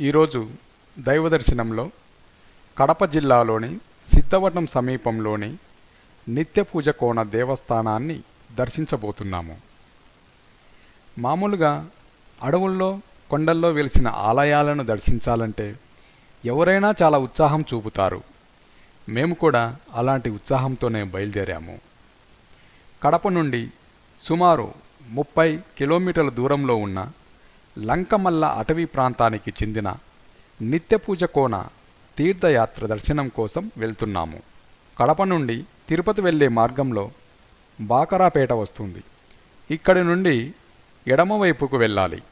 ఈరోజు దైవ దర్శనంలో కడప జిల్లాలోని సిద్ధవటం సమీపంలోని నిత్యపూజ కోణ దేవస్థానాన్ని దర్శించబోతున్నాము. మామూలుగా అడవుల్లో కొండల్లో వెలిసిన ఆలయాలను దర్శించాలంటే ఎవరైనా చాలా ఉత్సాహం చూపుతారు. మేము కూడా అలాంటి ఉత్సాహంతోనే బయలుదేరాము. కడప నుండి సుమారు ముప్పై కిలోమీటర్ల దూరంలో ఉన్న లంకమల్ల అటవీ ప్రాంతానికి చెందిన నిత్యపూజ కోన తీర్థయాత్ర దర్శనం కోసం వెళ్తున్నాము. కడప నుండి తిరుపతి వెళ్ళే మార్గంలో బాకరాపేట వస్తుంది. ఇక్కడి నుండి ఎడమ వైపుకు వెళ్ళాలి.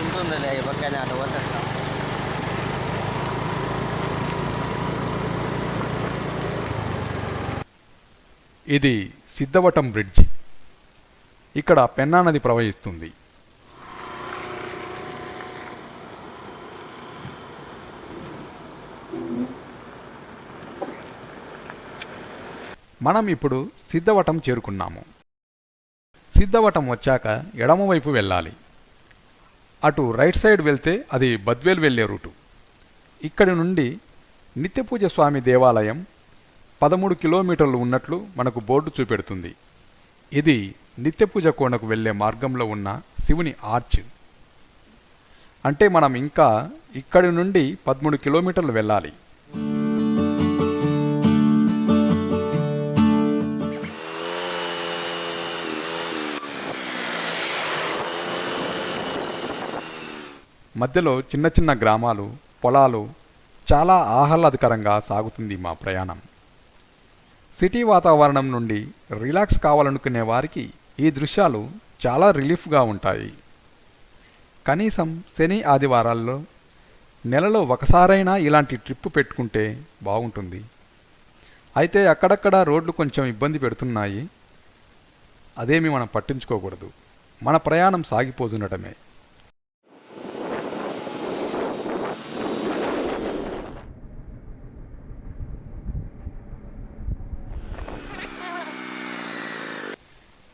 ఉంటుందిలే పక్కనే అటు ఇది సిద్ధవటం బ్రిడ్జి. ఇక్కడ పెన్నా నది ప్రవహిస్తుంది. మనం ఇప్పుడు సిద్ధవటం చేరుకున్నాము. సిద్ధవటం వచ్చాక ఎడమవైపు వెళ్ళాలి. అటు రైట్ సైడ్ వెళ్తే అది బద్వేల్ వెళ్ళే రూటు. ఇక్కడి నుండి నిత్యపూజ స్వామి దేవాలయం పదమూడు కిలోమీటర్లు ఉన్నట్లు మనకు బోర్డు చూపెడుతుంది. ఇది నిత్యపూజ కోణకు వెళ్ళే మార్గంలో ఉన్న శివుని ఆర్చ్. అంటే మనం ఇంకా ఇక్కడి నుండి పదమూడు కిలోమీటర్లు వెళ్ళాలి. మధ్యలో చిన్న చిన్న గ్రామాలు పొలాలు చాలా ఆహ్లాదకరంగా సాగుతుంది మా ప్రయాణం. సిటీ వాతావరణం నుండి రిలాక్స్ కావాలనుకునే వారికి ఈ దృశ్యాలు చాలా రిలీఫ్గా ఉంటాయి. కనీసం శని ఆదివారాల్లో నెలలో ఒకసారైనా ఇలాంటి ట్రిప్ పెట్టుకుంటే బాగుంటుంది. అయితే అక్కడక్కడ రోడ్లు కొంచెం ఇబ్బంది పెడుతున్నాయి. అదేమి మనం పట్టించుకోకూడదు. మన ప్రయాణం సాగిపోతుండటమే.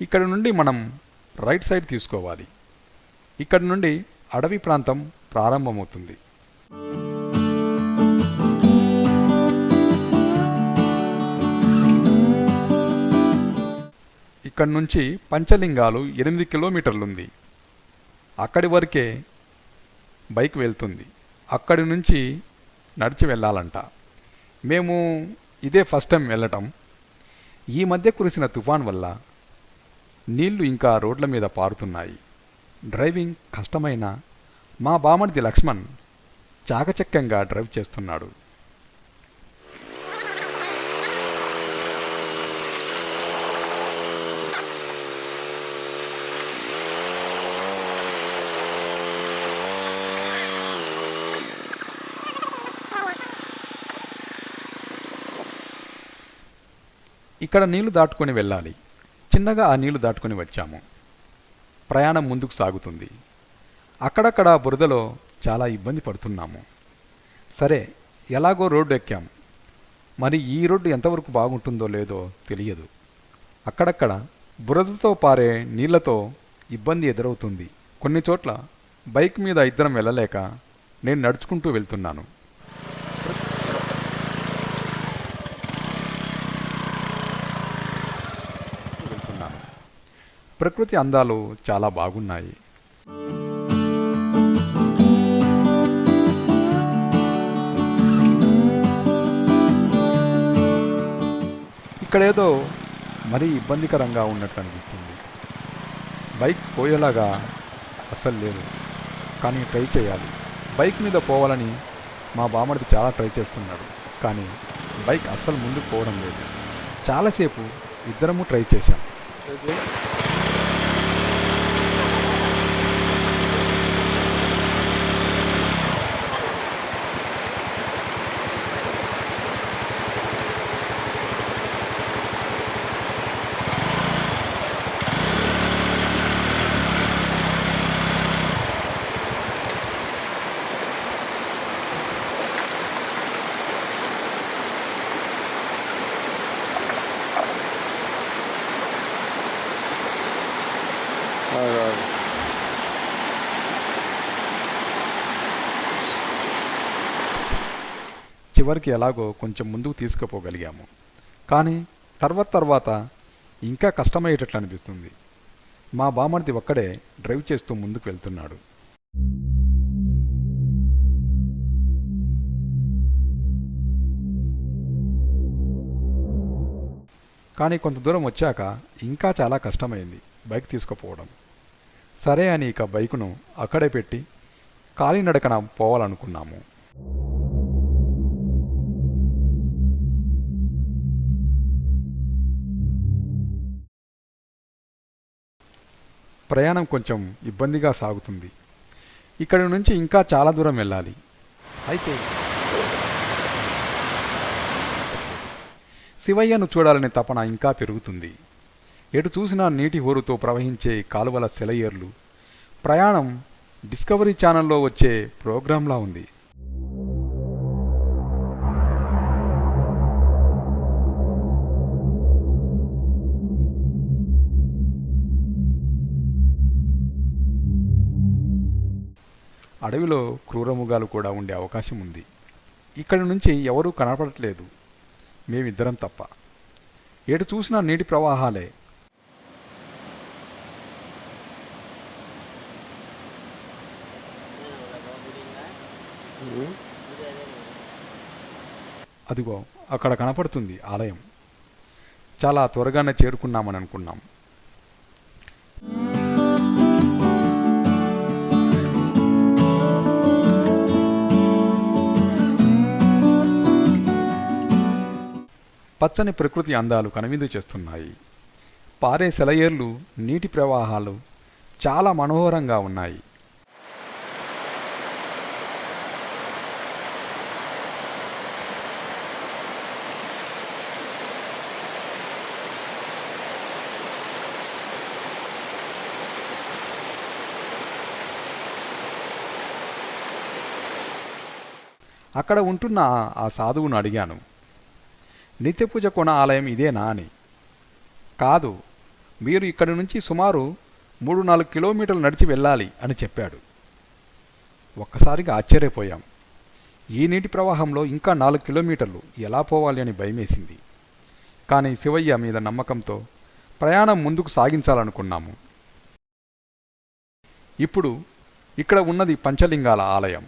ఇక్కడ నుండి మనం రైట్ సైడ్ తీసుకోవాలి. ఇక్కడ నుండి అడవి ప్రాంతం ప్రారంభమవుతుంది. ఇక్కడ నుంచి పంచలింగాలు ఎనిమిది కిలోమీటర్లుంది. అక్కడి వరకే బైక్ వెళ్తుంది. అక్కడి నుంచి నడిచి వెళ్ళాలంట. మేము ఇదే ఫస్ట్ టైం వెళ్ళటం. ఈ మధ్య కురిసిన తుఫాన్ వల్ల నీళ్ళు ఇంకా రోడ్ల మీద పారుతున్నాయి. డ్రైవింగ్ కష్టమైన మా బామర్ది లక్ష్మణ్ చాకచక్యంగా డ్రైవ్ చేస్తున్నాడు. ఇక్కడ నీళ్ళు దాటుకొని వెళ్ళాలి. చిన్నగా ఆ నీళ్ళు దాటుకొని వచ్చాము. ప్రయాణం ముందుకు సాగుతుంది. అక్కడక్కడ బురదలో చాలా ఇబ్బంది పడుతున్నాము. సరే ఎలాగో రోడ్డు ఎక్కాం. మరి ఈ రోడ్డు ఎంతవరకు బాగుంటుందో లేదో తెలియదు. అక్కడక్కడ బురదతో పారే నీళ్ళతో ఇబ్బంది ఎదురవుతుంది. కొన్ని చోట్ల బైక్ మీద ఇద్దరం వెళ్ళలేక నేను నడుచుకుంటూ వెళ్తున్నాను వెళ్తున్నాను. ప్రకృతి అందాలు చాలా బాగున్నాయి. ఇక్కడేదో మరీ ఇబ్బందికరంగా ఉన్నట్టు అనిపిస్తుంది. బైక్ పోయేలాగా అస్సలు లేదు. కానీ ట్రై చేయాలి. బైక్ మీద పోవాలని మా బామడిది చాలా ట్రై చేస్తున్నాడు. కానీ బైక్ అస్సలు ముందుకు పోవడం లేదు. చాలాసేపు ఇద్దరము ట్రై చేశాం. చివరికి ఎలాగో కొంచెం ముందుకు తీసుకుపోగలిగాము. కానీ తర్వాత తర్వాత ఇంకా కష్టమయ్యేటట్లు అనిపిస్తుంది. మా బామర్ది ఒక్కడే డ్రైవ్ చేస్తూ ముందుకు వెళ్తున్నాడు. కానీ కొంత దూరం వచ్చాక ఇంకా చాలా కష్టమైంది బైక్ తీసుకుపోవడం. సరే అని ఇక బైకును అక్కడే పెట్టి కాలినడకన పోవాలనుకున్నాము. ప్రయాణం కొంచెం ఇబ్బందిగా సాగుతుంది. ఇక్కడి నుంచి ఇంకా చాలా దూరం వెళ్ళాలి. అయితే శివయ్యను చూడాలనే తపన ఇంకా పెరుగుతుంది. ఎటు చూసినా నీటి హోరుతో ప్రవహించే కాలువల సెలయేర్లు ప్రయాణం డిస్కవరీ ఛానల్లో వచ్చే ప్రోగ్రాంలా ఉంది. అడవిలో క్రూరముగాలు కూడా ఉండే అవకాశం ఉంది. ఇక్కడి నుంచి ఎవరూ కనపడట్లేదు. మేమిద్దరం తప్ప. ఎటు చూసినా నీటి ప్రవాహాలే. అదిగో అక్కడ కనపడుతుంది ఆలయం. చాలా త్వరగానే చేరుకున్నామని అనుకున్నాం. పచ్చని ప్రకృతి అందాలు కనువిందు చేస్తున్నాయి. పారే సెలయేర్లు నీటి ప్రవాహాలు చాలా మనోహరంగా ఉన్నాయి. అక్కడ ఉంటున్న ఆ సాధువును అడిగాను. నిత్యపూజ కొన ఆలయం ఇదేనా అని కాదు మీరు ఇక్కడి నుంచి సుమారు మూడు నాలుగు కిలోమీటర్లు నడిచి వెళ్ళాలి అని చెప్పాడు. ఒక్కసారిగా ఆశ్చర్యపోయాం. ఈ నీటి ప్రవాహంలో ఇంకా నాలుగు కిలోమీటర్లు ఎలా పోవాలి అని భయమేసింది. కానీ శివయ్య మీద నమ్మకంతో ప్రయాణం ముందుకు సాగించాలనుకున్నాము. ఇప్పుడు ఇక్కడ ఉన్నది పంచలింగాల ఆలయం.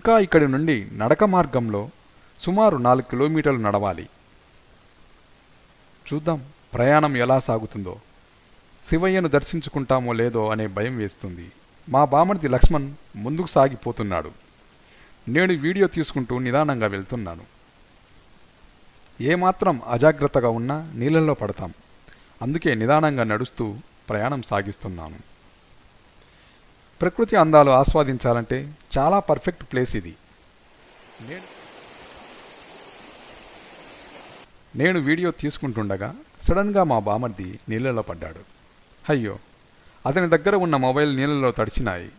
ఇంకా ఇక్కడి నుండి నడక మార్గంలో సుమారు నాలుగు కిలోమీటర్లు నడవాలి. చూద్దాం ప్రయాణం ఎలా సాగుతుందో. శివయ్యను దర్శించుకుంటామో లేదో అనే భయం వేస్తుంది. మా బామర్ది లక్ష్మణ్ ముందుకు సాగిపోతున్నాడు. నేను వీడియో తీసుకుంటూ నిదానంగా వెళ్తున్నాను. ఏమాత్రం అజాగ్రత్తగా ఉన్నా నీళ్ళల్లో పడతాం. అందుకే నిదానంగా నడుస్తూ ప్రయాణం సాగిస్తున్నాను. ప్రకృతి అందాలు ఆస్వాదించాలంటే చాలా పర్ఫెక్ట్ ప్లేస్ ఇది. నేను నేను వీడియో తీసుకుంటుండగా సడన్గా మా బామర్ది నీళ్ళలో పడ్డాడు. అయ్యో అతని దగ్గర ఉన్న మొబైల్ నీళ్ళలో తడిచినాయి.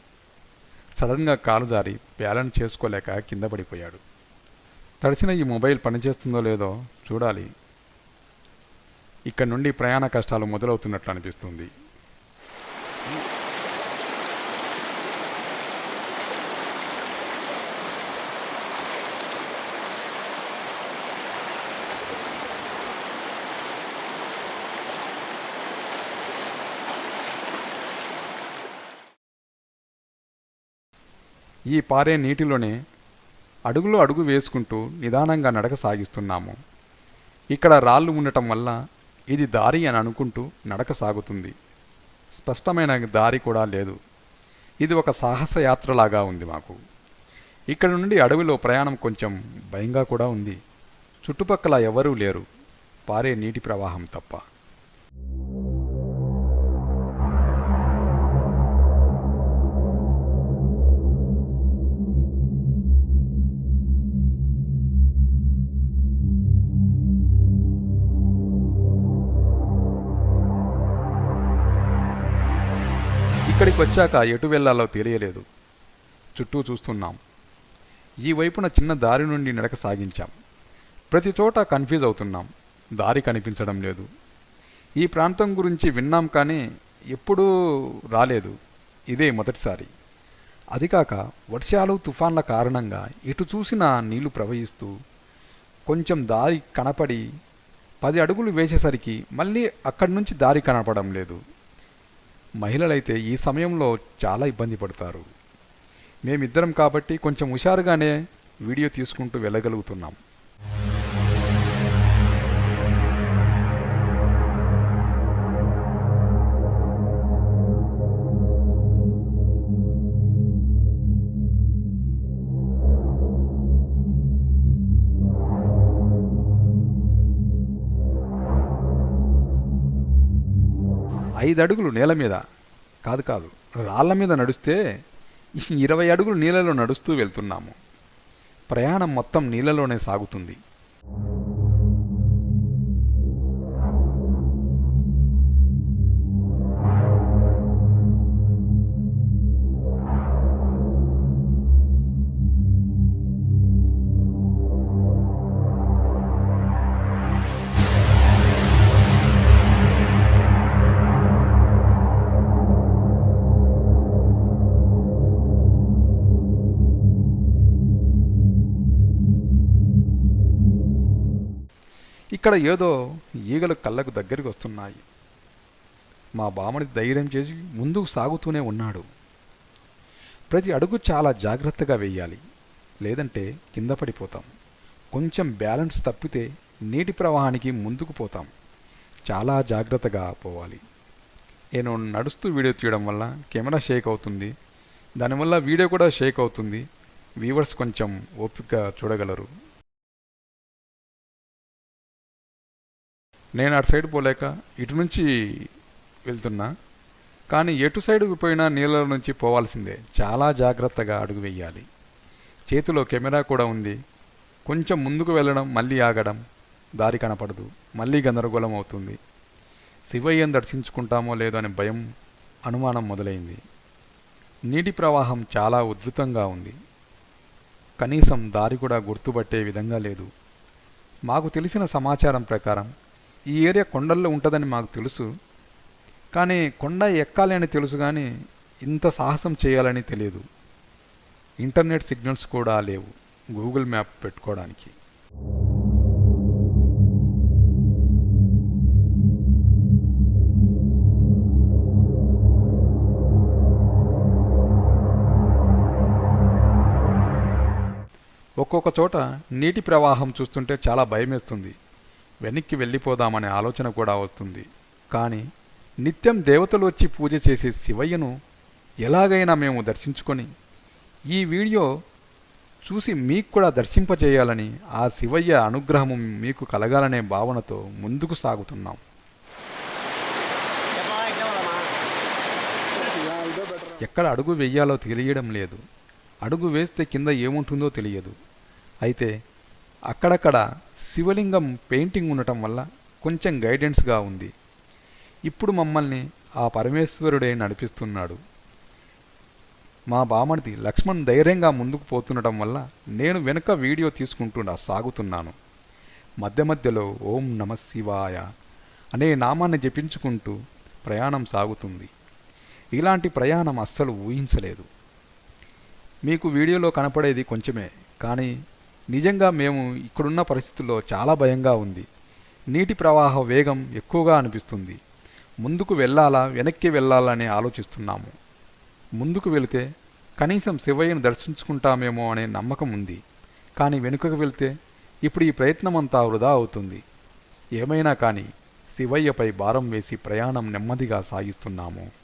సడన్గా కాలు జారి బ్యాలెన్స్ చేసుకోలేక కింద పడిపోయాడు. తడిచిన ఈ మొబైల్ పనిచేస్తుందో లేదో చూడాలి. ఇక్కడ నుండి ప్రయాణ కష్టాలు మొదలవుతున్నట్లు అనిపిస్తుంది. ఈ పారే నీటిలోనే అడుగులో అడుగు వేసుకుంటూ నిదానంగా నడక సాగిస్తున్నాము. ఇక్కడ రాళ్ళు ఉండటం వల్ల ఇది దారి అని అనుకుంటూ నడక సాగుతుంది. స్పష్టమైన దారి కూడా లేదు. ఇది ఒక సాహస యాత్రలాగా ఉంది మాకు. ఇక్కడ నుండి అడవిలో ప్రయాణం కొంచెం భయంగా కూడా ఉంది. చుట్టుపక్కల ఎవరూ లేరు. పారే నీటి ప్రవాహం తప్ప. వచ్చాక ఎటు వెళ్ళాలో తెలియలేదు. చుట్టూ చూస్తున్నాం. ఈ వైపున చిన్న దారి నుండి నడక సాగించాం. ప్రతి చోట కన్ఫ్యూజ్ అవుతున్నాం. దారి కనిపించడం లేదు. ఈ ప్రాంతం గురించి విన్నాం కానీ ఎప్పుడూ రాలేదు. ఇదే మొదటిసారి. అది కాక వర్షాలు తుఫాన్ల కారణంగా ఎటు చూసినా నీళ్ళు ప్రవహిస్తూ కొంచెం దారి కనపడి పది అడుగులు వేసేసరికి మళ్ళీ అక్కడి నుంచి దారి కనపడడం లేదు. మహిళలైతే ఈ సమయంలో చాలా ఇబ్బంది పడతారు. మేమిద్దరం కాబట్టి కొంచెం హుషారుగానే వీడియో తీసుకుంటూ వెళ్ళగలుగుతున్నాం. ఐదు అడుగులు నేల మీద. కాదు కాదు. రాళ్ళ మీద నడుస్తే ఇరవై అడుగులు నీళ్ళలో నడుస్తూ వెళ్తున్నాము. ప్రయాణం మొత్తం నీళ్ళలోనే సాగుతుంది. ఇక్కడ ఏదో ఈగలు కళ్ళకు దగ్గరికి వస్తున్నాయి. మా బామని ధైర్యం చేసి ముందుకు సాగుతూనే ఉన్నాడు. ప్రతి అడుగు చాలా జాగ్రత్తగా వెయ్యాలి లేదంటే కింద పడిపోతాం. కొంచెం బ్యాలెన్స్ తప్పితే నీటి ప్రవాహానికి ముందుకు పోతాం. చాలా జాగ్రత్తగా పోవాలి. నేను నడుస్తూ వీడియో తీయడం వల్ల కెమెరా షేక్ అవుతుంది. దానివల్ల వీడియో కూడా షేక్ అవుతుంది. వ్యూవర్స్ కొంచెం ఓపిక చూడగలరు. నేను అటు సైడ్ పోలేక ఇటు నుంచి వెళ్తున్నా. కానీ ఎటు సైడ్ పోయినా నీళ్ళ నుంచి పోవాల్సిందే. చాలా జాగ్రత్తగా అడుగు వేయాలి. చేతిలో కెమెరా కూడా ఉంది. కొంచెం ముందుకు వెళ్ళడం మళ్ళీ ఆగడం దారి కనపడదు. మళ్ళీ గందరగోళం అవుతుంది. శివయ్యను దర్శించుకుంటామో లేదో అనే భయం అనుమానం మొదలైంది. నీటి ప్రవాహం చాలా ఉధృతంగా ఉంది. కనీసం దారి కూడా గుర్తుపట్టే విధంగా లేదు. మాకు తెలిసిన సమాచారం ప్రకారం ఈ ఏరియా కొండల్లో ఉంటుందని మాకు తెలుసు. కానీ కొండ ఎక్కాలి అని తెలుసు కానీ ఇంత సాహసం చేయాలని తెలియదు. ఇంటర్నెట్ సిగ్నల్స్ కూడా లేవు గూగుల్ మ్యాప్ పెట్టుకోవడానికి. ఒక్కొక్క చోట నీటి ప్రవాహం చూస్తుంటే చాలా భయమేస్తుంది. వెనక్కి వెళ్ళిపోదామనే ఆలోచన కూడా వస్తుంది. కానీ నిత్యం దేవతలు వచ్చి పూజ చేసే శివయ్యను ఎలాగైనా మేము దర్శించుకొని ఈ వీడియో చూసి మీకు కూడా దర్శింపజేయాలని ఆ శివయ్య అనుగ్రహము మీకు కలగాలనే భావనతో ముందుకు సాగుతున్నాం. ఎక్కడ అడుగు వెయ్యాలో తెలియడం లేదు. అడుగు వేస్తే కింద ఏముంటుందో తెలియదు. అయితే అక్కడక్కడ శివలింగం పెయింటింగ్ ఉండటం వల్ల కొంచెం గైడెన్స్గా ఉంది. ఇప్పుడు మమ్మల్ని ఆ పరమేశ్వరుడే నడిపిస్తున్నాడు. మా బామడిది లక్ష్మణ్ ధైర్యంగా ముందుకు పోతుండటం వల్ల నేను వెనుక వీడియో తీసుకుంటున్నా సాగుతున్నాను. మధ్య మధ్యలో ఓం నమ శివాయ అనే నామాన్ని జపించుకుంటూ ప్రయాణం సాగుతుంది. ఇలాంటి ప్రయాణం అస్సలు ఊహించలేదు. మీకు వీడియోలో కనపడేది కొంచెమే కానీ నిజంగా మేము ఇక్కడున్న పరిస్థితుల్లో చాలా భయంగా ఉంది. నీటి ప్రవాహ వేగం ఎక్కువగా అనిపిస్తుంది. ముందుకు వెళ్ళాలా వెనక్కి వెళ్ళాలని ఆలోచిస్తున్నాము. ముందుకు వెళితే కనీసం శివయ్యను దర్శించుకుంటామేమో అనే నమ్మకం ఉంది. కానీ వెనుకకు వెళ్తే ఇప్పుడు ఈ ప్రయత్నమంతా వృధా అవుతుంది. ఏమైనా కానీ శివయ్యపై భారం వేసి ప్రయాణం నెమ్మదిగా సాగిస్తున్నాము.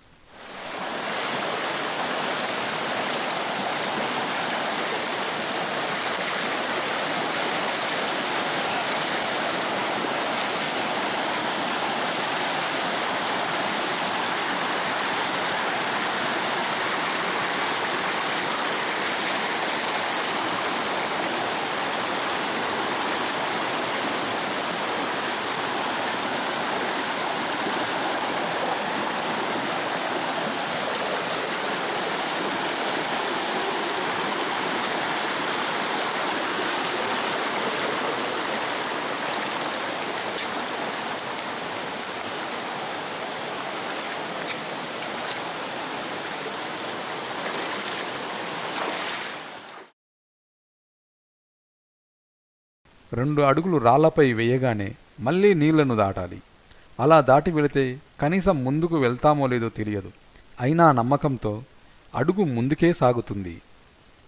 రెండు అడుగులు రాళ్ళపై వేయగానే మళ్ళీ నీళ్ళను దాటాలి. అలా దాటి వెళితే కనీసం ముందుకు వెళ్తామో లేదో తెలియదు. అయినా నమ్మకంతో అడుగు ముందుకే సాగుతుంది.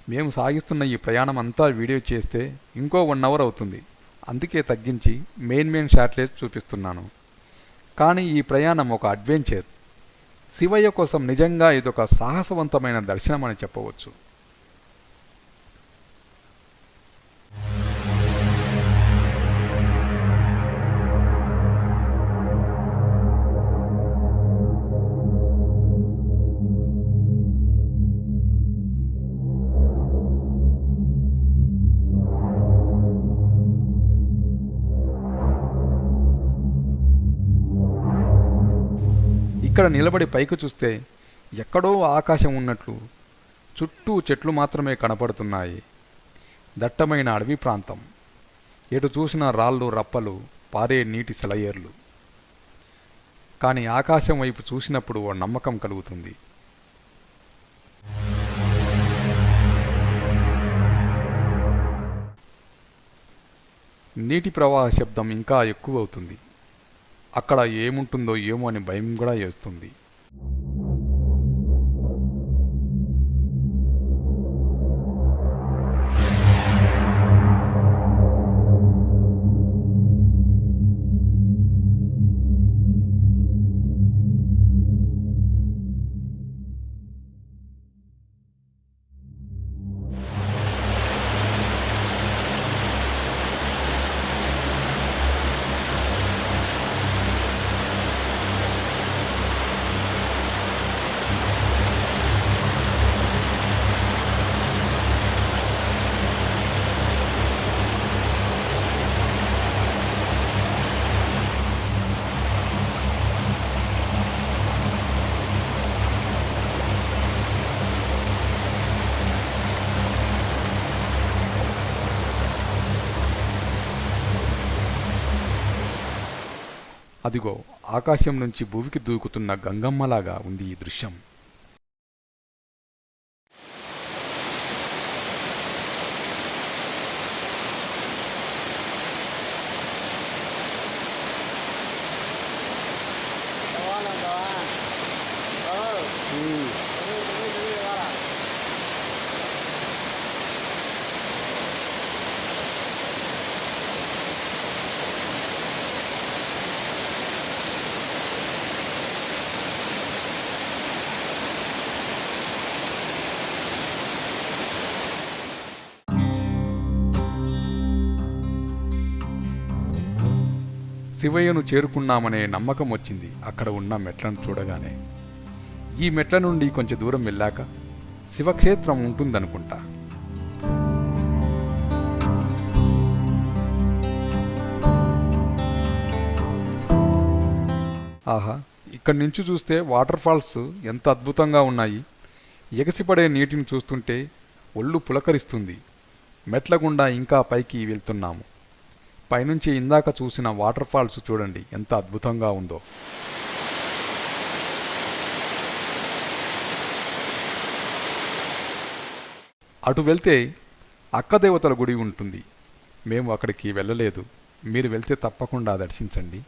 మేము సాగిస్తున్న ఈ ప్రయాణం అంతా వీడియో చేస్తే ఇంకో వన్ అవర్ అవుతుంది. అందుకే తగ్గించి మెయిన్ మెయిన్ షాట్లే చూపిస్తున్నాను. కానీ ఈ ప్రయాణం ఒక అడ్వెంచర్. శివయ్య కోసం నిజంగా ఇదొక సాహసవంతమైన దర్శనం అని చెప్పవచ్చు. ఇక్కడ నిలబడి పైకి చూస్తే ఎక్కడో ఆకాశం ఉన్నట్లు చుట్టూ చెట్లు మాత్రమే కనపడుతున్నాయి. దట్టమైన అడవి ప్రాంతం. ఎటు చూసిన రాళ్ళు రప్పలు పారే నీటి సెలయేర్లు. కానీ ఆకాశం వైపు చూసినప్పుడు ఓ నమ్మకం కలుగుతుంది. నీటి ప్రవాహ శబ్దం ఇంకా ఎక్కువ అవుతుంది అక్కడ ఏముంటుందో ఏమో అని భయం కూడా వేస్తుంది. అదిగో ఆకాశం నుంచి భూమికి దూకుతున్న గంగమ్మలాగా ఉంది ఈ దృశ్యం. శివయ్యను చేరుకున్నామనే నమ్మకం వచ్చింది. అక్కడ ఉన్న మెట్లను చూడగానే ఈ మెట్ల నుండి కొంచెం దూరం వెళ్ళాక శివక్షేత్రం ఉంటుందనుకుంటా. ఆహా ఇక్కడి నుంచి చూస్తే వాటర్ ఫాల్స్ ఎంత అద్భుతంగా ఉన్నాయి. ఎగసిపడే నీటిని చూస్తుంటే ఒళ్ళు పులకరిస్తుంది. మెట్ల గుండా ఇంకా పైకి వెళ్తున్నాము. పైనుంచి ఇందాక చూసిన వాటర్ ఫాల్స్ చూడండి ఎంత అద్భుతంగా ఉందో. అటు వెళ్తే అక్కదేవతల గుడి ఉంటుంది. మేము అక్కడికి వెళ్ళలేదు. మీరు వెళ్తే తప్పకుండా దర్శించండి.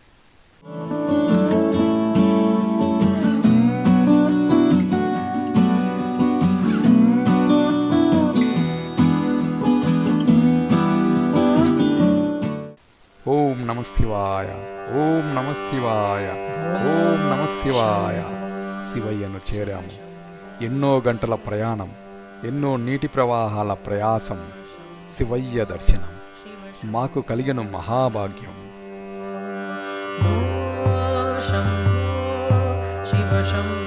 ఓం నమ శివాయ ఓం నమ శివాయ ఓం నమ శివాయ. శివయ్యను చేరాము. ఎన్నో గంటల ప్రయాణం ఎన్నో నీటి ప్రవాహాల ప్రయాసం శివయ్య దర్శనం. మాకు కలిగిన మహాభాగ్యం. శివ శంభో.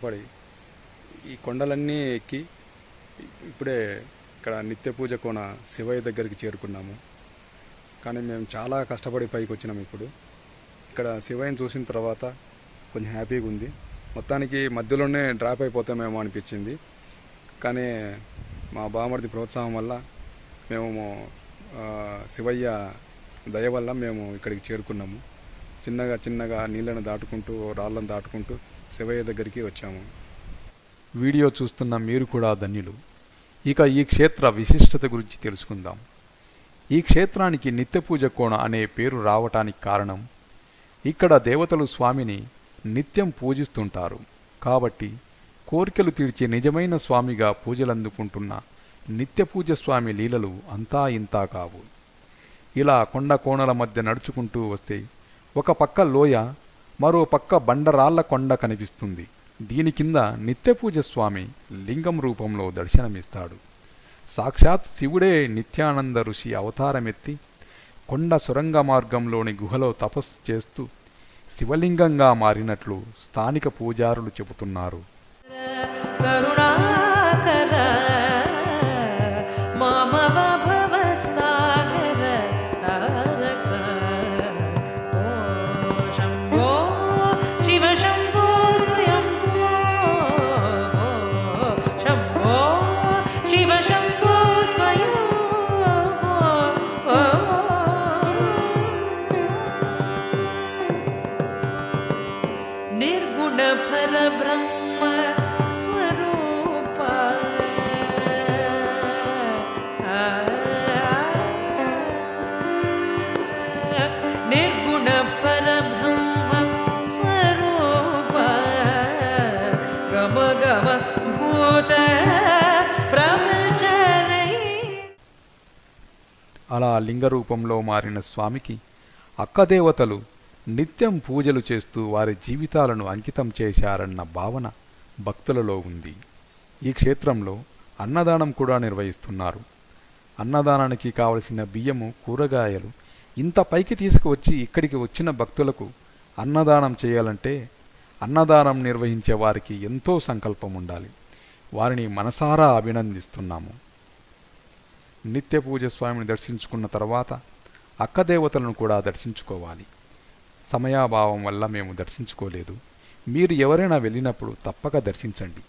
కష్టపడి ఈ కొండలన్నీ ఎక్కి ఇప్పుడే ఇక్కడ నిత్య పూజ కోన శివయ్య దగ్గరికి చేరుకున్నాము. కానీ మేము చాలా కష్టపడి పైకి వచ్చినాం ఇప్పుడు. ఇక్కడ శివయ్యని చూసిన తర్వాత కొంచెం హ్యాపీగా ఉంది. మొత్తానికి మధ్యలోనే డ్రాప్ అయిపోతామేమో అనిపించింది. కానీ మా బామర్ది ప్రోత్సాహం వల్ల మేము శివయ్య దయ వల్ల మేము ఇక్కడికి చేరుకున్నాము. చిన్నగా చిన్నగా నీళ్ళను దాటుకుంటూ రాళ్ళను దాటుకుంటూ శివయ్య దగ్గరికి వచ్చాము. వీడియో చూస్తున్న మీరు కూడా ధన్యులు. ఇక ఈ క్షేత్ర విశిష్టత గురించి తెలుసుకుందాం. ఈ క్షేత్రానికి నిత్యపూజ కోణ అనే పేరు రావటానికి కారణం ఇక్కడ దేవతలు స్వామిని నిత్యం పూజిస్తుంటారు. కాబట్టి కోరికలు తీర్చే నిజమైన స్వామిగా పూజలందుకుంటున్న నిత్యపూజ స్వామి లీలలు అంతా ఇంతా కావు. ఇలా కొండ కోణల మధ్య నడుచుకుంటూ వస్తే ఒక పక్క లోయ మరో పక్క బండరాళ్ళ కొండ కనిపిస్తుంది. దీని కింద నిత్యపూజ స్వామి లింగం రూపంలో దర్శనమిస్తాడు. సాక్షాత్ శివుడే నిత్యానంద ఋషి అవతారమెత్తి కొండ సొరంగ మార్గంలోని గుహలో తపస్సు చేస్తూ శివలింగంగా మారినట్లు స్థానిక పూజారులు చెబుతున్నారు. లింగరూపంలో లింగ రూపంలో మారిన స్వామికి అక్కదేవతలు నిత్యం పూజలు చేస్తూ వారి జీవితాలను అంకితం చేశారన్న భావన భక్తులలో ఉంది. ఈ క్షేత్రంలో అన్నదానం కూడా నిర్వహిస్తున్నారు. అన్నదానానికి కావలసిన బియ్యము కూరగాయలు ఇంత పైకి తీసుకువచ్చి ఇక్కడికి వచ్చిన భక్తులకు అన్నదానం చేయాలంటే అన్నదానం నిర్వహించే వారికి ఎంతో సంకల్పం ఉండాలి వారిని మనసారా అభినందిస్తున్నాము. నిత్య పూజ స్వామిని దర్శించుకున్న తర్వాత అక్కదేవతలను కూడా దర్శించుకోవాలి. సమయాభావం వల్ల మేము దర్శించుకోలేదు. మీరు ఎవరైనా వెళ్ళినప్పుడు తప్పక దర్శించండి.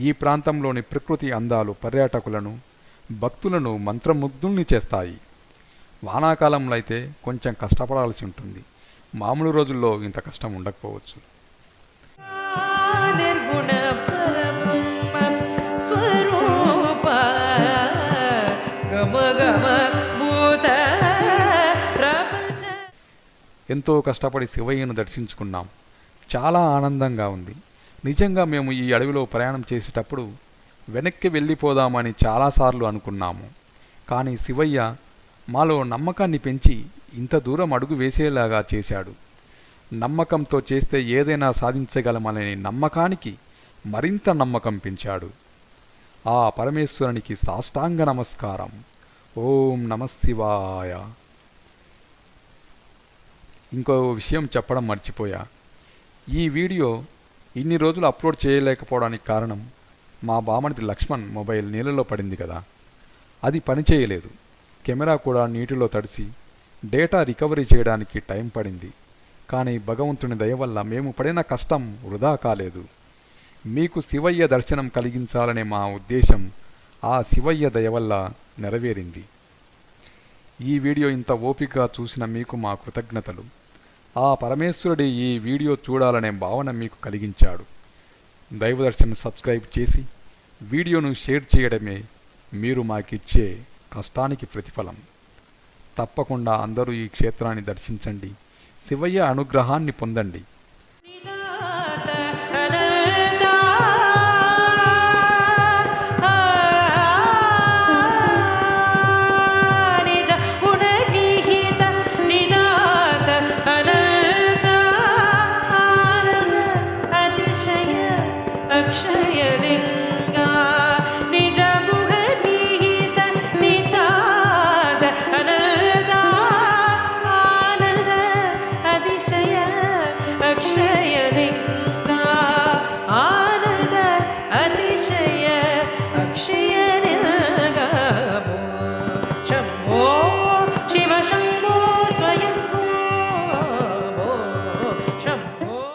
ఈ ప్రాంతంలోని ప్రకృతి అందాలు పర్యాటకులను భక్తులను మంత్రముగ్ధుల్ని చేస్తాయి. వానాకాలంలో అయితే కొంచెం కష్టపడాల్సి ఉంటుంది. మామూలు రోజుల్లో ఇంత కష్టం ఉండకపోవచ్చు. ఎంతో కష్టపడి శివయ్యను దర్శించుకున్నాం. చాలా ఆనందంగా ఉంది. నిజంగా మేము ఈ అడవిలో ప్రయాణం చేసేటప్పుడు వెనక్కి వెళ్ళిపోదామని చాలాసార్లు అనుకున్నాము. కానీ శివయ్య మాలో నమ్మకాన్ని పెంచి ఇంత దూరం అడుగు వేసేలాగా చేశాడు. నమ్మకంతో చేస్తే ఏదైనా సాధించగలమనే నమ్మకానికి మరింత నమ్మకం పెంచాడు. ఆ పరమేశ్వరునికి సాష్టాంగ నమస్కారం. ఓం నమశివాయ ఇంకో విషయం చెప్పడం మర్చిపోయా. ఈ వీడియో ఇన్ని రోజులు అప్లోడ్ చేయలేకపోవడానికి కారణం మా బామణిది లక్ష్మణ్ మొబైల్ నీళ్ళలో పడింది కదా. అది పనిచేయలేదు కెమెరా కూడా నీటిలో తడిసి డేటా రికవరీ చేయడానికి టైం పడింది. కానీ భగవంతుని దయ వల్ల మేము పడిన కష్టం వృధా కాలేదు. మీకు శివయ్య దర్శనం కలిగించాలనే మా ఉద్దేశం ఆ శివయ్య దయ వల్ల నెరవేరింది. ఈ వీడియో ఇంత ఓపికగా చూసిన మీకు మా కృతజ్ఞతలు. ఆ పరమేశ్వరుడి ఈ వీడియో చూడాలనే భావన మీకు కలిగించాడు. దైవదర్శన్ సబ్స్క్రైబ్ చేసి వీడియోను షేర్ చేయడమే మీరు మాకిచ్చే కష్టానికి ప్రతిఫలం. తప్పకుండా అందరూ ఈ క్షేత్రాన్ని దర్శించండి. శివయ్య అనుగ్రహాన్ని పొందండి.